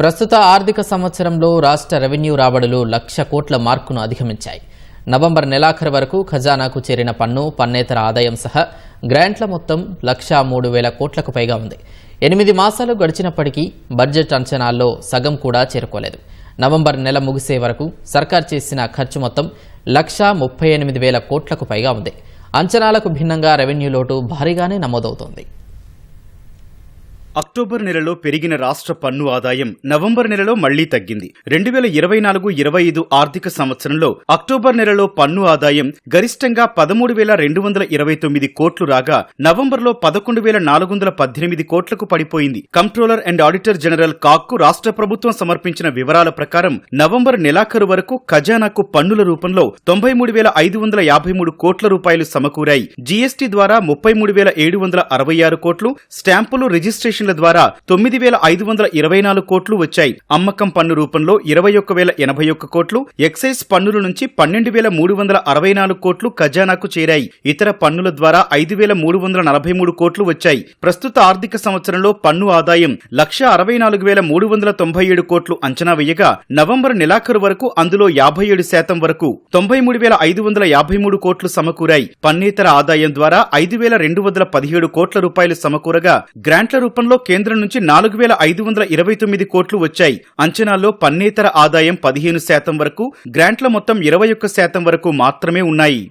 ప్రస్తుత ఆర్థిక సంవత్సరంలో రాష్ట్ర రెవెన్యూ రాబడులు లక్ష కోట్ల మార్కును అధిగమించాయి. నవంబర్ నెలాఖరు వరకు ఖజానాకు చేరిన పన్ను పన్నేతర ఆదాయం సహా గ్రాంట్ల మొత్తం లక్షా మూడు వేల కోట్లకు పైగా ఉంది. ఎనిమిది మాసాలు గడిచినప్పటికీ బడ్జెట్ అంచనాల్లో సగం కూడా చేరుకోలేదు. నవంబర్ నెల ముగిసే వరకు సర్కార్ చేసిన ఖర్చు మొత్తం లక్షా ముప్పై ఎనిమిది వేల కోట్లకు పైగా ఉంది. అంచనాలకు భిన్నంగా రెవెన్యూ లోటు భారీగానే నమోదవుతోంది. అక్టోబర్ నెలలో పెరిగిన రాష్ట్ర పన్ను ఆదాయం నవంబర్ నెలలో మళ్ళీ తగ్గింది. రెండు వేల ఇరవై నాలుగు ఇరవై ఐదు ఆర్థిక సంవత్సరంలో అక్టోబర్ నెలలో పన్ను ఆదాయం గరిష్టంగా పదమూడు వేల రెండు వందల ఇరవై తొమ్మిది కోట్లు రాగా నవంబర్లో పదకొండు వేల నాలుగు వందల పద్దెనిమిది కోట్లకు పడిపోయింది. కంట్రోలర్ అండ్ ఆడిటర్ జనరల్ కాక్కు రాష్ట్ర ప్రభుత్వం సమర్పించిన వివరాల ప్రకారం నవంబర్ నెలాఖరు వరకు ఖజానాకు పన్నుల రూపంలో తొంభై మూడు వేల ఐదు వందల యాభై మూడు కోట్ల రూపాయలు సమకూరాయి. జీఎస్టీ ద్వారా ముప్పై మూడు వేల ఏడు వందల అరవై ఆరు కోట్లు స్టాంపులు రిజిస్ట్రేషన్ రిజిస్ట్రేషన్ల ద్వారా తొమ్మిది వేల ఐదు వందల ఇరవై నాలుగు కోట్లు వచ్చాయి. అమ్మకం పన్ను రూపంలో ఇరవై ఒక్క వేల ఎనభై ఒక్క కోట్లు ఎక్సైజ్ పన్నుల నుంచి పన్నెండు వేల మూడు వందల అరవై నాలుగు కోట్లు ఖజానాకు చేరాయి. ఇతర పన్నుల ద్వారా ఐదు వేల మూడు వందల నలభై మూడు కోట్లు వచ్చాయి. ప్రస్తుత ఆర్థిక సంవత్సరంలో పన్ను ఆదాయం లక్ష అరవై నాలుగు వేల మూడు వందల తొంభై ఏడు కోట్లు అంచనా వేయగా నవంబర్ నెలాఖరు వరకు అందులో యాభై ఏడు శాతం వరకు తొంభై మూడు వేల ఐదు వందల యాభై మూడు కోట్లు సమకూరాయి. పన్నేతర ఆదాయం ద్వారా ఐదు వేల రెండు వందల పదిహేడు కోట్ల రూపాయలు సమకూరగా గ్రాంట్ల రూపంలో కేంద్రం నుంచి నాలుగు వేల ఐదు వందల ఇరవై తొమ్మిది కోట్లు వచ్చాయి. అంచనాల్లో పన్నేతర ఆదాయం పదిహేను శాతం వరకు గ్రాంట్ల మొత్తం ఇరవై ఒక్క శాతం వరకు మాత్రమే ఉన్నాయి.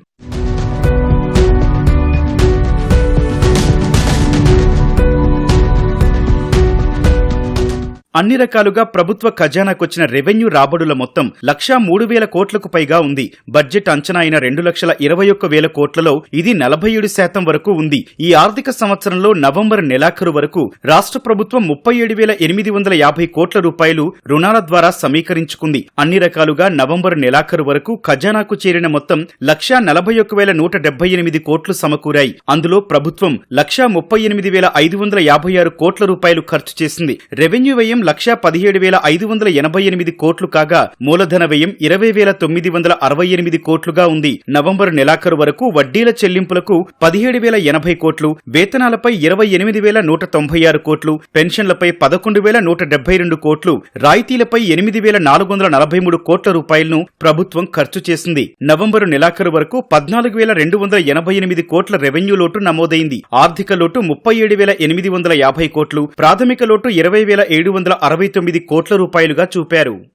అన్ని రకాలుగా ప్రభుత్వ ఖజానాకొచ్చిన రెవెన్యూ రాబడుల మొత్తం లక్షా మూడు వేల కోట్లకు పైగా ఉంది. బడ్జెట్ అంచనా అయిన రెండు లక్షల ఇరవై ఒక్క వేల కోట్లలో ఇది నలభై ఏడు శాతం వరకు ఉంది. ఈ ఆర్థిక సంవత్సరంలో నవంబర్ నెలాఖరు వరకు రాష్ట్ర ప్రభుత్వం ముప్పై ఏడు వేల ఎనిమిది వందల యాభై కోట్ల రూపాయలు రుణాల ద్వారా సమీకరించుకుంది. అన్ని రకాలుగా నవంబర్ నెలాఖరు వరకు ఖజానాకు చేరిన మొత్తం లక్షా నలభై ఒక్క వేల నూట డెబ్బై ఎనిమిది కోట్లు సమకూరాయి. అందులో ప్రభుత్వం లక్షా ముప్పై ఎనిమిది వేల ఐదు వందల యాభై ఆరు కోట్ల రూపాయలు ఖర్చు చేసింది. రెవెన్యూ వ్యయం లక్షా పదిహేడు వేల ఐదు వందల ఎనభై ఎనిమిది కోట్లు కాగా మూలధన వ్యయం ఇరవై వేల తొమ్మిది వందల అరవై ఎనిమిది కోట్లుగా ఉంది. నవంబర్ నెలాఖరు వరకు వడ్డీల చెల్లింపులకు పదిహేడు వేల ఎనభై కోట్లు వేతనాలపై ఇరవై ఎనిమిది వేల నూట తొంభై ఆరు కోట్లు పెన్షన్లపై పదకొండు వేల నూట డెబ్బై రెండు కోట్లు రాయితీలపై ఎనిమిది వేల నాలుగు వందల నలభై మూడు కోట్ల రూపాయలను ప్రభుత్వం ఖర్చు చేసింది. నవంబరు నెలాఖరు వరకు పద్నాలుగు వేల రెండు వందల ఎనభై ఎనిమిది కోట్ల రెవెన్యూ లోటు నమోదైంది. ఆర్థిక లోటు ముప్పై ఏడు వేల ఎనిమిది వందల యాభై కోట్లు ప్రాథమిక లోటు ఇరవై వేల ఏడు వందల అరవై తొమ్మిది కోట్ల రూపాయలుగా చూపారు.